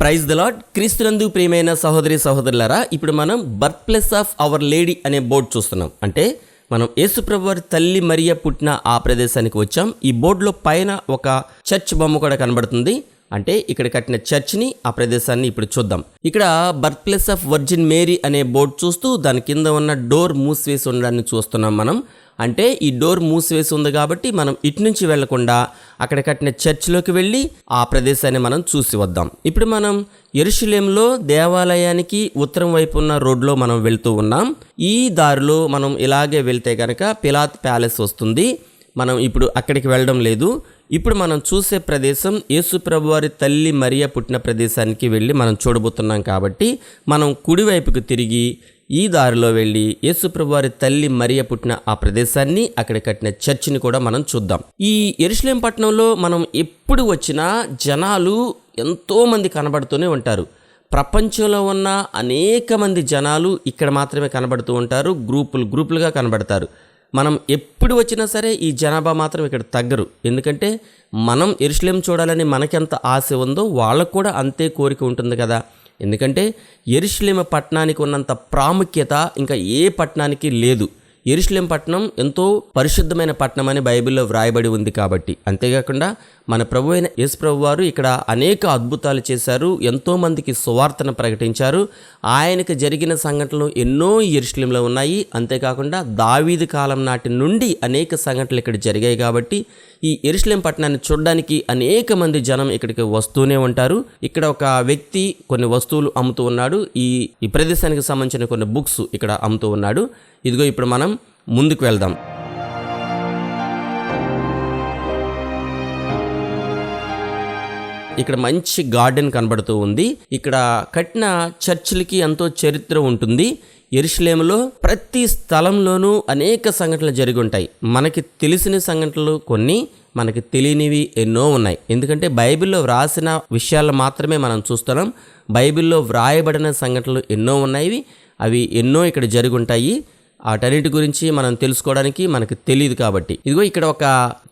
Praise the lord క్రీస్తునందు ప్రియమైన సహోదరి సహోదరులారా ఇప్పుడు మనం birth place of Our Lady అనే బోర్డు చూస్తున్నాం. అంటే మనం యేసుప్రభువారి తల్లి మరియ పుట్టిన ఆ ప్రదేశానికి వచ్చాం. ఈ బోర్డులో పైన ఒక చర్చ్ బొమ్మ కూడా కనబడుతుంది. అంటే ఇక్కడ కట్టిన చర్చ్ని ఆ ప్రదేశాన్ని ఇప్పుడు చూద్దాం. ఇక్కడ birth place of Virgin Mary అనే బోర్డు చూస్తూ దాని కింద ఉన్న డోర్ మూసివేసి ఉండడాన్ని చూస్తున్నాం మనం. అంటే ఈ డోర్ మూసివేసి ఉంది కాబట్టి మనం ఇటు నుంచి వెళ్ళకుండా అక్కడ కట్టిన చర్చిలోకి వెళ్ళి ఆ ప్రదేశాన్ని మనం చూసి వద్దాం. ఇప్పుడు మనం ఎరుషులేంలో దేవాలయానికి ఉత్తరం వైపు ఉన్న రోడ్లో మనం వెళ్తూ ఉన్నాం. ఈ దారిలో మనం ఇలాగే వెళ్తే కనుక పిలాత్ ప్యాలెస్ వస్తుంది. మనం ఇప్పుడు అక్కడికి వెళ్ళడం లేదు. ఇప్పుడు మనం చూసే ప్రదేశం యేసుప్రభువారి తల్లి మరియ పుట్టిన ప్రదేశానికి వెళ్ళి మనం చూడబోతున్నాం కాబట్టి మనం కుడివైపుకు తిరిగి ఈ దారిలో వెళ్ళి యేసుప్రభువారి తల్లి మరియ పుట్టిన ఆ ప్రదేశాన్ని అక్కడ కట్టిన చర్చిని కూడా మనం చూద్దాం. ఈ ఎరుసలేం పట్టణంలో మనం ఎప్పుడు వచ్చినా జనాలు ఎంతోమంది కనబడుతూనే ఉంటారు. ప్రపంచంలో ఉన్న అనేక మంది జనాలు ఇక్కడ మాత్రమే కనబడుతూ ఉంటారు. గ్రూపులు గ్రూపులుగా కనబడతారు. మనం ఎప్పుడు వచ్చినా సరే ఈ జనాభా మాత్రం ఇక్కడ తగ్గరు. ఎందుకంటే మనం ఎరుషలేం చూడాలని మనకెంత ఆశ ఉందో వాళ్ళకు కూడా అంతే కోరిక ఉంటుంది కదా. ఎందుకంటే ఎరుషలేమ పట్టణానికి ఉన్నంత ప్రాముఖ్యత ఇంకా ఏ పట్టణానికి లేదు. ఎరుషలేం పట్టణం ఎంతో పరిశుద్ధమైన పట్టణం అని బైబిల్లో వ్రాయబడి ఉంది కాబట్టి. అంతేకాకుండా మన ప్రభు అయిన యేసు ప్రభు వారు ఇక్కడ అనేక అద్భుతాలు చేశారు ఎంతోమందికి సువార్తను ప్రకటించారు. ఆయనకు జరిగిన సంఘటనలు ఎన్నో ఎరుషలేంలో ఉన్నాయి. అంతేకాకుండా దావీదు కాలం నాటి నుండి అనేక సంఘటనలు ఇక్కడ జరిగాయి కాబట్టి ఈ ఎరుషలేం పట్టణాన్ని చూడడానికి అనేక మంది జనం ఇక్కడికి వస్తూనే ఉంటారు. ఇక్కడ ఒక వ్యక్తి కొన్ని వస్తువులు అమ్ముతూ ఉన్నాడు. ఈ ఈ ప్రదేశానికి సంబంధించిన కొన్ని బుక్స్ ఇక్కడ అమ్ముతూ ఉన్నాడు. ఇదిగో ఇప్పుడు మనం ముందుకు వెళ్దాం. ఇక్కడ మంచి గార్డెన్ కనబడుతూ ఉంది. ఇక్కడ కట్టిన చర్చిలకి ఎంతో చరిత్ర ఉంటుంది. ఎరుషులేములో ప్రతి స్థలంలోనూ అనేక సంఘటనలు జరిగి ఉంటాయి. మనకి తెలిసిన సంఘటనలు కొన్ని మనకి తెలియనివి ఎన్నో ఉన్నాయి. ఎందుకంటే బైబిల్లో వ్రాసిన విషయాలు మాత్రమే మనం చూస్తున్నాం. బైబిల్లో వ్రాయబడిన సంఘటనలు ఎన్నో ఉన్నాయి. అవి ఎన్నో ఇక్కడ జరుగుంటాయి వాటన్నిటి గురించి మనం తెలుసుకోవడానికి మనకు తెలియదు కాబట్టి. ఇదిగో ఇక్కడ ఒక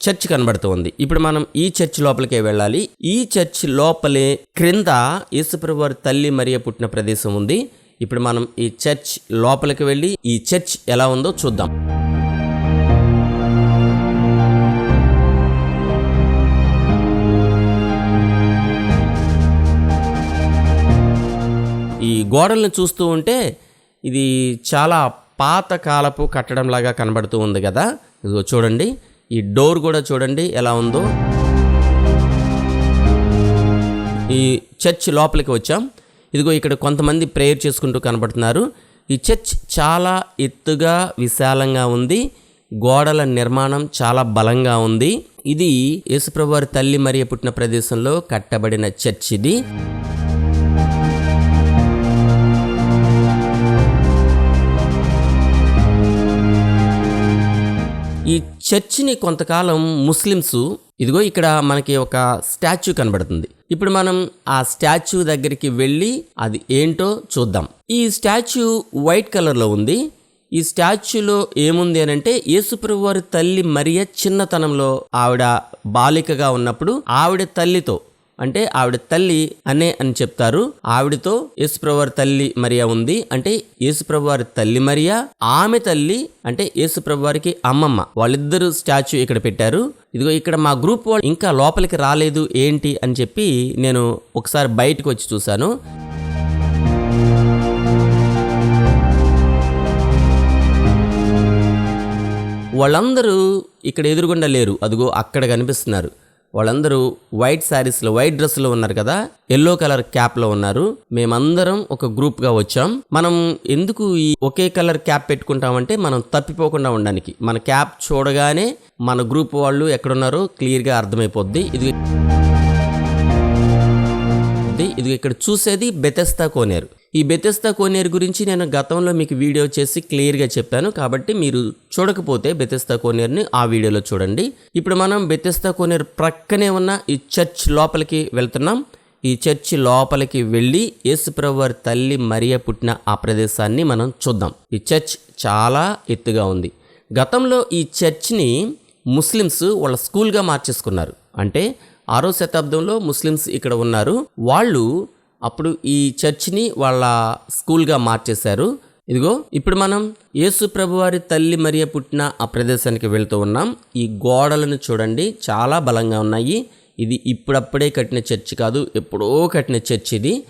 చర్చ్ కనబడుతుంది. ఇప్పుడు మనం ఈ చర్చ్ లోపలికే వెళ్ళాలి. ఈ చర్చ్ లోపలే క్రింద యేసుప్రభువారి తల్లి మరియ పుట్టిన ప్రదేశం ఉంది. ఇప్పుడు మనం ఈ చర్చ్ లోపలికి వెళ్ళి ఈ చర్చ్ ఎలా ఉందో చూద్దాం. ఈ గోడల్ని చూస్తూ ఉంటే ఇది చాలా పాత కాలపు కట్టడంలాగా కనబడుతూ ఉంది కదా. ఇదిగో చూడండి. ఈ డోర్ కూడా చూడండి ఎలా ఉందో. ఈ చర్చ్ లోపలికి వచ్చాం. ఇదిగో ఇక్కడ కొంతమంది ప్రేయర్ చేసుకుంటూ కనబడుతున్నారు. ఈ చర్చ్ చాలా ఎత్తుగా విశాలంగా ఉంది. గోడల నిర్మాణం చాలా బలంగా ఉంది. ఇది యేసుప్రభు వారి తల్లి మరియ పుట్టిన ప్రదేశంలో కట్టబడిన చర్చ్ ఇది. చర్చిని కొంతకాలం ముస్లిమ్స్ ఇదిగో ఇక్కడ మనకి ఒక స్టాచ్యూ కనబడుతుంది. ఇప్పుడు మనం ఆ స్టాచ్యూ దగ్గరికి వెళ్ళి అది ఏంటో చూద్దాం. ఈ స్టాచ్యూ వైట్ కలర్లో ఉంది. ఈ స్టాచ్యూలో ఏముంది అని అంటే యేసుప్రభు వారి తల్లి మరియ చిన్నతనంలో ఆవిడ బాలికగా ఉన్నప్పుడు ఆవిడ తల్లితో అంటే ఆవిడ తల్లి అనే అని చెప్తారు. ఆవిడతో యేసుప్రభువారి తల్లి మరియా ఉంది. అంటే యేసుప్రభువారి తల్లి మరియా ఆమె తల్లి అంటే యేసుప్రభువారికి అమ్మమ్మ. వాళ్ళిద్దరు స్టాచ్యూ ఇక్కడ పెట్టారు. ఇదిగో ఇక్కడ మా గ్రూప్ వాళ్ళు ఇంకా లోపలికి రాలేదు ఏంటి అని చెప్పి నేను ఒకసారి బయటకు వచ్చి చూశాను. వాళ్ళందరూ ఇక్కడ ఎదురుగుండా లేరు. అదిగో అక్కడ కనిపిస్తున్నారు. వాళ్ళందరూ వైట్ శారీస్లో వైట్ డ్రెస్లో ఉన్నారు కదా ఎల్లో కలర్ క్యాప్లో ఉన్నారు. మేమందరం ఒక గ్రూప్గా వచ్చాం. మనం ఎందుకు ఈ ఒకే కలర్ క్యాప్ పెట్టుకుంటామంటే మనం తప్పిపోకుండా ఉండడానికి. మన క్యాప్ చూడగానే మన గ్రూప్ వాళ్ళు ఎక్కడున్నారో క్లియర్గా అర్థమైపోద్ది. ఇది. ఇది ఇక్కడ చూసేది బెతెస్తా కోనేరు. ఈ బెతెస్తా కోనేరు గురించి నేను గతంలో మీకు వీడియో చేసి క్లియర్గా చెప్పాను. కాబట్టి మీరు చూడకపోతే బెతెస్తా కోనేరుని ఆ వీడియోలో చూడండి. ఇప్పుడు మనం బెతెస్తా కోనేరు ప్రక్కనే ఉన్న ఈ చర్చ్ లోపలికి వెళ్తున్నాం. ఈ చర్చ్ లోపలికి వెళ్ళి యేసుప్రభు తల్లి మరియ పుట్టిన ఆ ప్రదేశాన్ని మనం చూద్దాం. ఈ చర్చ్ చాలా ఎత్తుగా ఉంది. గతంలో ఈ చర్చ్ని ముస్లిమ్స్ వాళ్ళ స్కూల్గా మార్చేసుకున్నారు. అంటే ఆరో శతాబ్దంలో ముస్లిమ్స్ ఇక్కడ ఉన్నారు. వాళ్ళు అప్పుడు ఈ చర్చిని వాళ్ళ స్కూల్గా మార్చేశారు. ఇదిగో ఇప్పుడు మనం యేసు ప్రభువారి తల్లి మరియ పుట్టిన ఆ ప్రదేశానికి వెళ్తూ ఉన్నాం. ఈ గోడలను చూడండి చాలా బలంగా ఉన్నాయి. ఇది ఇప్పుడప్పుడే కట్టిన చర్చి కాదు ఎప్పుడో కట్టిన చర్చి ఇది.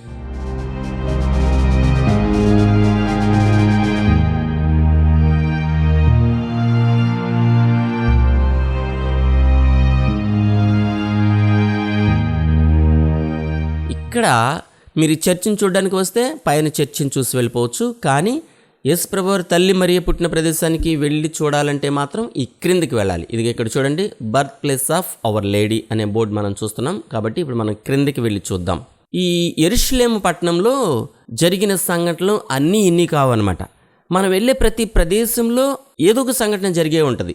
ఇక్కడ మీరు ఈ చర్చిని చూడడానికి వస్తే పైన చర్చిని చూసి వెళ్ళిపోవచ్చు. కానీ ఎస్ ప్రభువర్ తల్లి మరియ పుట్టిన ప్రదేశానికి వెళ్ళి చూడాలంటే మాత్రం ఈ క్రిందికి వెళ్ళాలి. ఇది ఇక్కడ చూడండి birth place of Our Lady అనే బోర్డు మనం చూస్తున్నాం. కాబట్టి ఇప్పుడు మనం క్రిందికి వెళ్ళి చూద్దాం. ఈ ఎరుషులేము పట్టణంలో జరిగిన సంఘటనలు అన్నీ ఇన్ని కావన్నమాట. మనం వెళ్ళే ప్రతి ప్రదేశంలో ఏదో ఒక సంఘటన జరిగే ఉంటుంది.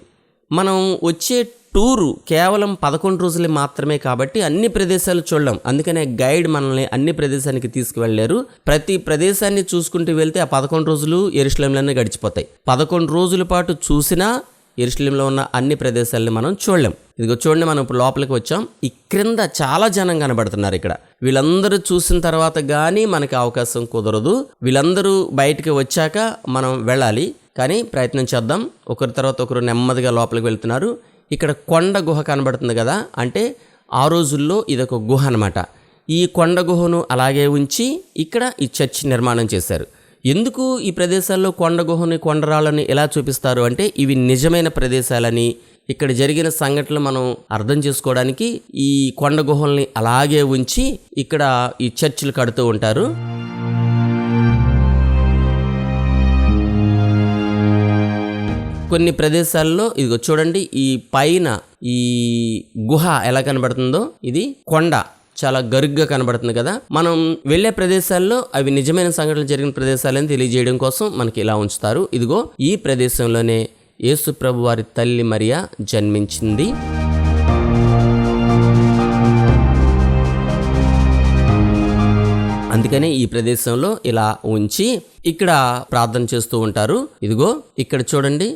మనం వచ్చే టూరు కేవలం పదకొండు రోజులే మాత్రమే కాబట్టి అన్ని ప్రదేశాలు చూడలేం. అందుకనే గైడ్ మనల్ని అన్ని ప్రదేశానికి తీసుకువెళ్ళారు. ప్రతి ప్రదేశాన్ని చూసుకుంటూ వెళ్తే ఆ పదకొండు రోజులు ఎరుశ్లంలోనే గడిచిపోతాయి. పదకొండు రోజుల పాటు చూసినా ఎరుశ్లంలో ఉన్న అన్ని ప్రదేశాలని మనం చూడలేం. ఇదిగో చూడండి మనం ఇప్పుడు లోపలికి వచ్చాం. ఈ క్రింద చాలా జనం కనబడుతున్నారు ఇక్కడ. వీళ్ళందరూ చూసిన తర్వాత కానీ మనకి అవకాశం కుదరదు. వీళ్ళందరూ బయటికి వచ్చాక మనం వెళ్ళాలి. కానీ ప్రయత్నం చేద్దాం. ఒకరి తర్వాత ఒకరు నెమ్మదిగా లోపలికి వెళ్తున్నారు. ఇక్కడ కొండ గుహ కనబడుతుంది కదా అంటే ఆ రోజుల్లో ఇదొక గుహ అనమాట ఈ కొండ గుహను అలాగే ఉంచి ఇక్కడ ఈ చర్చ్ నిర్మాణం చేశారు. ఎందుకు ఈ ప్రదేశాల్లో కొండ గుహని కొండరాళ్ళని ఎలా చూపిస్తారు అంటే ఇవి నిజమైన ప్రదేశాలని ఇక్కడ జరిగిన సంఘటనలు మనం అర్థం చేసుకోవడానికి ఈ కొండ గుహల్ని అలాగే ఉంచి ఇక్కడ ఈ చర్చిలు కడుతూ ఉంటారు. కొన్ని ప్రదేశాల్లో ఇదిగో చూడండి ఈ పైన ఈ గుహ ఎలా కనబడుతుందో ఇది కొండ చాలా గరుగ్గా కనబడుతుంది కదా. మనం వెళ్ళే ప్రదేశాల్లో అవి నిజమైన సంఘటనలు జరిగిన ప్రదేశాలని తెలియజేయడం కోసం మనకి ఇలా ఉంచుతారు. ఇదిగో ఈ ప్రదేశంలోనే యేసు ప్రభు వారి తల్లి మరియా జన్మించింది. అందుకనే ఈ ప్రదేశంలో ఇలా ఉంచి ఇక్కడ ప్రార్థన చేస్తూ ఉంటారు. ఇదిగో ఇక్కడ చూడండి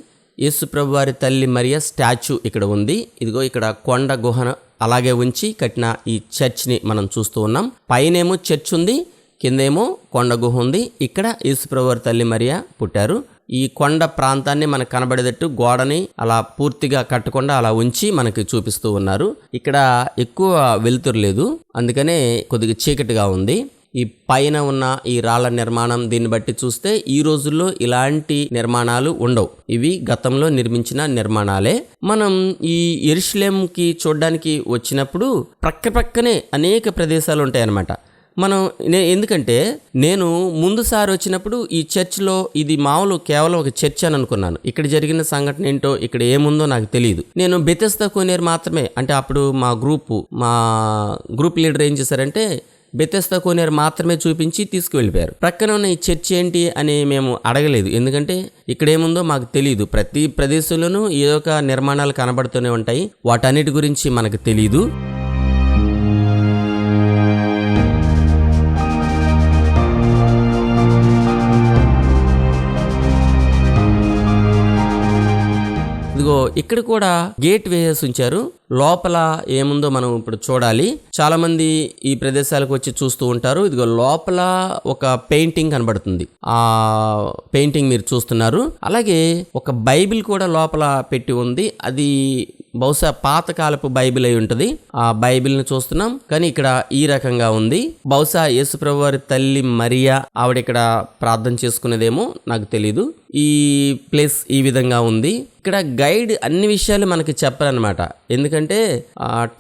యేసుప్రభు వారి తల్లి మరియ స్టాచ్యూ ఇక్కడ ఉంది. ఇదిగో ఇక్కడ కొండ గుహన అలాగే ఉంచి కట్టిన ఈ చర్చ్ని మనం చూస్తూ ఉన్నాం. పైనేమో చర్చ్ ఉంది కిందేమో కొండ గుహ ఉంది. ఇక్కడ యేసుప్రభు వారి తల్లి మరియ పుట్టారు. ఈ కొండ ప్రాంతాన్ని మనకు కనబడేటట్టు గోడని అలా పూర్తిగా కట్టకుండా అలా ఉంచి మనకి చూపిస్తూ ఉన్నారు. ఇక్కడ ఎక్కువ వెలుతురు లేదు అందుకనే కొద్దిగా చీకటిగా ఉంది. ఈ పైన ఉన్న ఈ రాళ్ళ నిర్మాణం దీన్ని బట్టి చూస్తే ఈ రోజుల్లో ఇలాంటి నిర్మాణాలు ఉండవు. ఇవి గతంలో నిర్మించిన నిర్మాణాలే. మనం ఈ ఎరుషులేంకి చూడడానికి వచ్చినప్పుడు ప్రక్క ప్రక్కనే అనేక ప్రదేశాలు ఉంటాయన్నమాట. మనం నే ఎందుకంటే నేను ముందుసారి వచ్చినప్పుడు ఈ చర్చ్లో ఇది మామూలు కేవలం ఒక చర్చ్ అని అనుకున్నాను. ఇక్కడ జరిగిన సంఘటన ఏంటో ఇక్కడ ఏముందో నాకు తెలియదు నేను బెతెస్తా కోనేరు మాత్రమే. అంటే అప్పుడు మా గ్రూపు మా గ్రూప్ లీడర్ ఏం చేశారంటే బెతెస్తా కోనేరు మాత్రమే చూపించి తీసుకువెళ్ళిపోయారు. ప్రక్కన ఉన్న ఈ చర్చ్ ఏంటి అని మేము అడగలేదు. ఎందుకంటే ఇక్కడ ఏముందో మాకు తెలియదు ప్రతి ప్రదేశంలోనూ ఏదో ఒక నిర్మాణాలు కనబడుతూనే ఉంటాయి. వాటన్నిటి గురించి మనకు తెలియదు ఇక్కడ కూడా గేట్ వేసేసి ఉంచారు. లోపల ఏముందో మనం ఇప్పుడు చూడాలి. చాలా మంది ఈ ప్రదేశాలకు వచ్చి చూస్తూ ఉంటారు. ఇదిగో లోపల ఒక పెయింటింగ్ కనబడుతుంది. ఆ పెయింటింగ్ మీరు చూస్తున్నారు. అలాగే ఒక బైబిల్ కూడా లోపల పెట్టి ఉంది. అది బహుశా పాతకాలపు బైబిల్ అయి ఉంటుంది. ఆ బైబిల్ని చూస్తున్నాం. కానీ ఇక్కడ ఈ రకంగా ఉంది. బహుశా యేసుప్రభు వారి తల్లి మరియా ఆవిడ ఇక్కడ ప్రార్థన చేసుకునేదేమో నాకు తెలీదు. ఈ ప్లేస్ ఈ విధంగా ఉంది. ఇక్కడ గైడ్ అన్ని విషయాలు మనకి చెప్పరనమాట ఎందుకంటే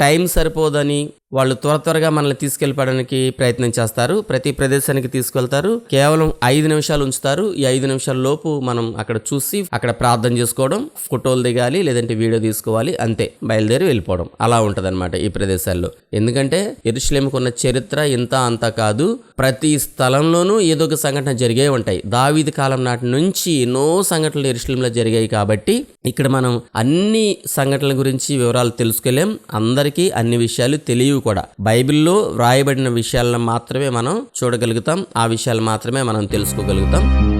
టైం సరిపోదని వాళ్ళు త్వర త్వరగా మనల్ని తీసుకెళ్ళిపోవడానికి ప్రయత్నం చేస్తారు. ప్రతి ప్రదేశానికి తీసుకెళ్తారు. కేవలం ఐదు నిమిషాలు ఉంచుతారు. ఈ ఐదు నిమిషాల లోపు మనం అక్కడ చూసి అక్కడ ప్రార్థన చేసుకోవడం ఫోటోలు దిగాలి లేదంటే వీడియో తీసుకోవాలి అంతే. బయలుదేరి వెళ్ళిపోవడం. అలా ఉంటదన్నమాట ఈ ప్రదేశాల్లో. ఎందుకంటే ఎరుషులేముకు ఉన్న చరిత్ర ఇంత అంత కాదు. ప్రతి స్థలంలోనూ ఏదో ఒక సంఘటన జరిగే ఉంటాయి. దావీది కాలం నాటి నుంచి ఎన్నో సంఘటనలు ఎరుషులేంలో జరిగాయి కాబట్టి ఇక్కడ మనం అన్ని సంఘటనల గురించి వివరాలు తెలుసుకోలేం అందరికీ అన్ని విషయాలు తెలియ ఇవి కూడా. బైబిల్లో వ్రాయబడిన విషయాలను మాత్రమే మనం చూడగలుగుతాం. ఆ విషయాలు మాత్రమే మనం తెలుసుకోగలుగుతాం.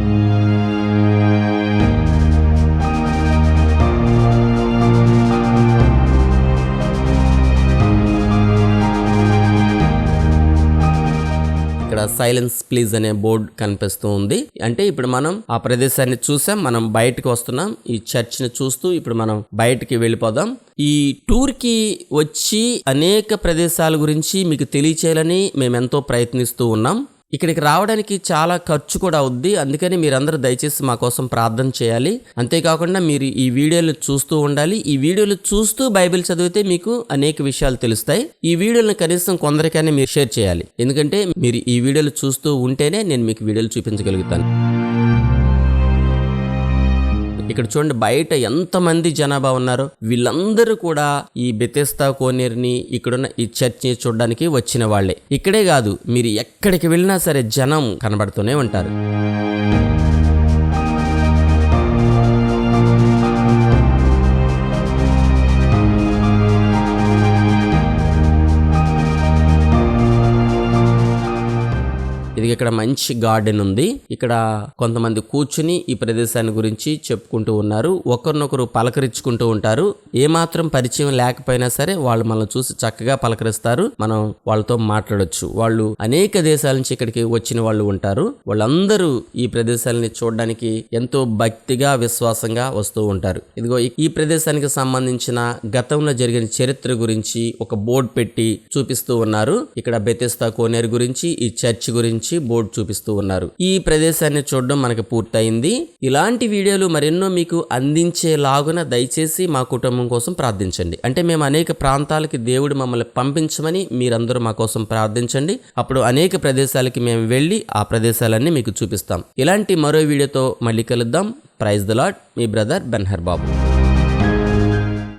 ఇక్కడ సైలెన్స్ ప్లీజ్ అనే బోర్డు కనిపిస్తూ ఉంది. అంటే ఇప్పుడు మనం ఆ ప్రదేశాన్ని చూసాం మనం బయటకు వస్తున్నాం ఈ చర్చ్ని చూస్తూ ఇప్పుడు మనం బయటికి వెళ్ళిపోదాం. ఈ టూర్కి వచ్చి అనేక ప్రదేశాల గురించి మీకు తెలియచేయాలని మేము ఎంతో ప్రయత్నిస్తూ ఉన్నాం. ఇక్కడికి రావడానికి చాలా ఖర్చు కూడా అవుద్ది అందుకని మీరందరూ దయచేసి మా కోసం ప్రార్థన చేయాలి. అంతేకాకుండా మీరు ఈ వీడియోలు చూస్తూ ఉండాలి. ఈ వీడియోలు చూస్తూ బైబిల్ చదివితే మీకు అనేక విషయాలు తెలుస్తాయి. ఈ వీడియోలను కనీసం కొందరికైనా మీరు షేర్ చేయాలి. ఎందుకంటే మీరు ఈ వీడియోలు చూస్తూ ఉంటేనే నేను మీకు వీడియోలు చూపించగలుగుతాను. ఇక్కడ చూడండి బయట ఎంతమంది జనాభా ఉన్నారో? వీళ్ళందరూ కూడా ఈ బెతెస్తా కోనేరుని ఇక్కడున్న ఈ చర్చ్ని చూడడానికి వచ్చిన వాళ్ళే. ఇక్కడే కాదు మీరు ఎక్కడికి వెళ్ళినా సరే జనం కనబడుతూనే ఉంటారు. ఇక్కడ మంచి గార్డెన్ ఉంది. ఇక్కడ కొంతమంది కూర్చుని ఈ ప్రదేశాన్ని గురించి చెప్పుకుంటూ ఉన్నారు. ఒకరినొకరు పలకరించుకుంటూ ఉంటారు. ఏమాత్రం పరిచయం లేకపోయినా సరే వాళ్ళు మనల్ని చూసి చక్కగా పలకరిస్తారు. మనం వాళ్ళతో మాట్లాడొచ్చు. వాళ్ళు అనేక దేశాల నుంచి ఇక్కడికి వచ్చిన వాళ్ళు ఉంటారు. వాళ్ళందరూ ఈ ప్రదేశాలని చూడడానికి ఎంతో భక్తిగా విశ్వాసంగా వస్తూ ఉంటారు. ఇదిగో ఈ- ప్రదేశానికి సంబంధించిన గతంలో జరిగిన చరిత్ర గురించి ఒక బోర్డు పెట్టి చూపిస్తూ ఉన్నారు. ఇక్కడ బెతిస్తా కోనేరు గురించి ఈ చర్చ్ గురించి బోర్డు చూపిస్తూ ఉన్నారు. ఈ ప్రదేశాన్ని చూడడం మనకు పూర్తయింది. ఇలాంటి వీడియోలు మరెన్నో మీకు అందించేలాగున దయచేసి మా కుటుంబం కోసం ప్రార్థించండి. అంటే మేము అనేక ప్రాంతాలకి దేవుడు మమ్మల్ని పంపించమని మీరందరూ మా కోసం ప్రార్థించండి. అప్పుడు అనేక ప్రదేశాలకి మేము వెళ్ళి ఆ ప్రదేశాలన్నీ మీకు చూపిస్తాం. ఇలాంటి మరో వీడియోతో మళ్ళీ కలుద్దాం. ప్రైజ్ ద లాట్ మీ బ్రదర్ బెన్హర్ బాబు